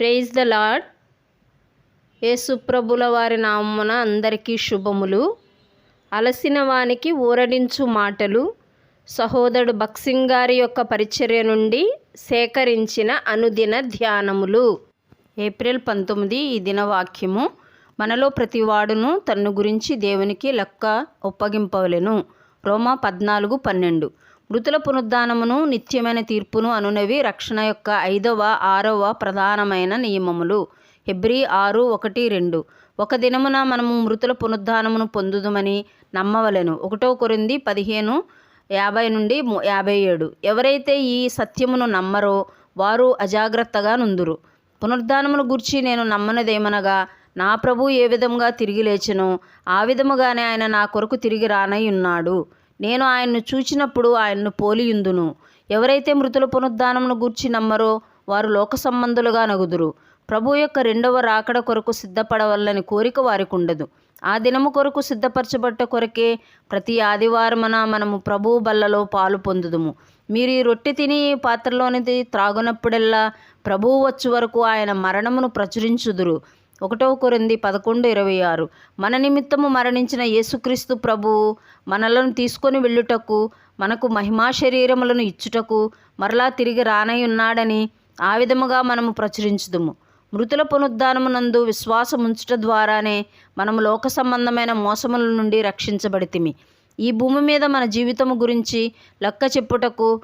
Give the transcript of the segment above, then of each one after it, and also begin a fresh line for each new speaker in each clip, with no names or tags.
Praise the lord యేసుప్రభుల వారి నామమున అందరికీ శుభములు. అలసిన వానికి ఊరడించు మాటలు. సహోదరుడు బక్సింగ్ గారి యొక్క పరిచర్య నుండి సేకరించిన అనుదిన ధ్యానములు. ఏప్రిల్ పంతొమ్మిది ఈ దినవాక్యము మనలో ప్రతివాడును తన్ను గురించి దేవునికి లెక్క ఒప్పగింపవలెను. రోమా పద్నాలుగు పన్నెండు. మృతుల పునరుద్ధానమును నిత్యమైన తీర్పును అనునవి రక్షణ యొక్క ఐదవ ఆరవ ప్రధానమైన నియమములు. హెబ్రి ఆరు ఒకటి రెండు. ఒక దినమున మనము మృతుల పునరుద్ధానమును పొందుదుమని నమ్మవలెను. ఒకటో కొరింది పదిహేను యాభై నుండి యాభై ఏడు. ఎవరైతే ఈ సత్యమును నమ్మరో వారు అజాగ్రత్తగా నుందురు. పునరుద్ధానమును గూర్చి నేను నమ్మనదేమనగా నా ప్రభు ఏ విధంగా తిరిగి లేచెనో ఆ విధముగానే ఆయన నా కొరకు తిరిగి రానై ఉన్నాడు. నేను ఆయన్ను చూచినప్పుడు ఆయన్ను పోలియుందును. ఎవరైతే మృతుల పునరుద్ధానమును గూర్చి నమ్మరో వారు లోక సంబంధులుగా నగుదురు. ప్రభు యొక్క రెండవ రాకడ కొరకు సిద్ధపడవల్లని కోరిక వారికి ఉండదు ఆ దినము కొరకు సిద్ధపరచబట్ట కొరకే ప్రతి ఆదివారమున మనము ప్రభు బల్లలో పాలు పొందుదుము. మీరు ఈ రొట్టె తిని పాత్రలోనిది త్రాగునప్పుడల్లా ప్రభువు వచ్చు వరకు ఆయన మరణమును ప్రచురించుదురు. ఒకటవ కొరింది పదకొండు ఇరవై ఆరు. మన నిమిత్తము మరణించిన యేసుక్రీస్తు ప్రభువు మనలను తీసుకొని వెళ్ళుటకు మనకు మహిమా శరీరములను ఇచ్చుటకు మరలా తిరిగి రానై ఉన్నాడని ఆ విధముగా మనము ప్రచురించుదుము. మృతుల పునరుద్ధానమునందు విశ్వాసం ఉంచుట ద్వారానే మనము లోక సంబంధమైన మోసముల నుండి రక్షించబడితిమి. ఈ భూమి మీద మన జీవితము గురించి లెక్క చెప్పుటకు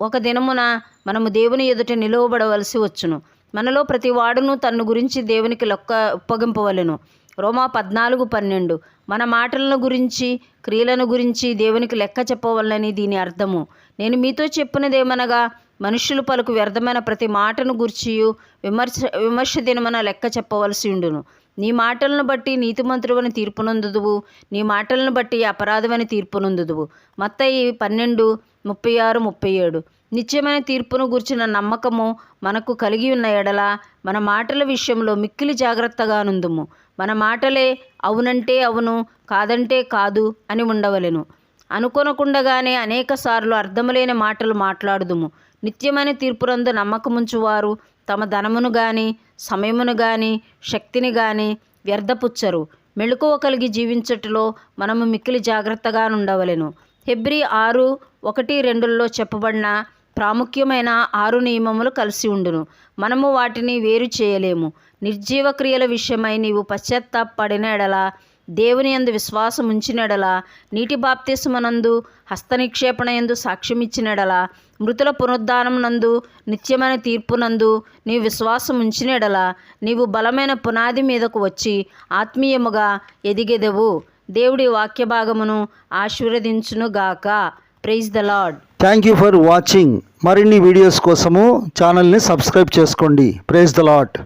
ఒక దినమున మనము దేవుని ఎదుట నిలువబడవలసి వచ్చును. మనలో ప్రతి వాడును తన్ను గురించి దేవునికి లొక్క ఉప్పగింపవలను. రోమా పద్నాలుగు పన్నెండు. మన మాటలను గురించి క్రియలను గురించి దేవునికి లెక్క చెప్పవలనని దీని అర్థము. నేను మీతో చెప్పినదేమనగా మనుషులు పలుకు వ్యర్థమైన ప్రతి మాటను గుర్చియు విమర్శ విమర్శ దినమన లెక్క చెప్పవలసి ఉండును. నీ మాటలను బట్టి నీతిమంతుడువని తీర్పునందుదువు. నీ మాటలను బట్టి అపరాధమని తీర్పునందుదువు. మత్తయి పన్నెండు ముప్పై ఆరు ముప్పై ఏడు. నిత్యమైన తీర్పును గుర్చిన నమ్మకము మనకు కలిగి ఉన్న ఎడల మన మాటల విషయంలో మిక్కిలి జాగ్రత్తగా నుందుము. మన మాటలే అవునంటే అవును కాదంటే కాదు అని ఉండవలెను. అనుకొనకుండగానే అనేకసార్లు అర్థములేని మాటలు మాట్లాడుదుము. నిత్యమైన తీర్పునందు నమ్మకముంచువారు తమ ధనమును గాని సమయమును గాని శక్తిని గాని వ్యర్థపుచ్చరు. మెళుకువ కలిగి జీవించటలో మనము మిక్కిలి జాగ్రత్తగా ఉండవలెను హెబ్రి ఆరు ఒకటి రెండుల్లో చెప్పబడిన ప్రాముఖ్యమైన ఆరు నియమములు కలిసి ఉండును. మనము వాటిని వేరు చేయలేము. నిర్జీవ క్రియల విషయమై నీవు పశ్చాత్తాపడిన ఎడల దేవుని యందు విశ్వాసం ఉంచినడల నీటి బాప్తిస్మనందు హస్త నిక్షేపణ యందు సాక్ష్యమిచ్చినడల మృతుల పునరుద్ధానం నందు నిత్యమైన తీర్పునందు నీవు విశ్వాసం ఉంచినడల నీవు బలమైన పునాది మీదకు వచ్చి ఆత్మీయముగా ఎదిగెదవు. దేవుడి వాక్య భాగమును ఆశీర్వదించునుగాక. Praise the lord
thank you for watching మరిన్ని వీడియోస్ కోసము ఛానల్ని సబ్స్క్రైబ్ చేసుకోండి. Praise the lot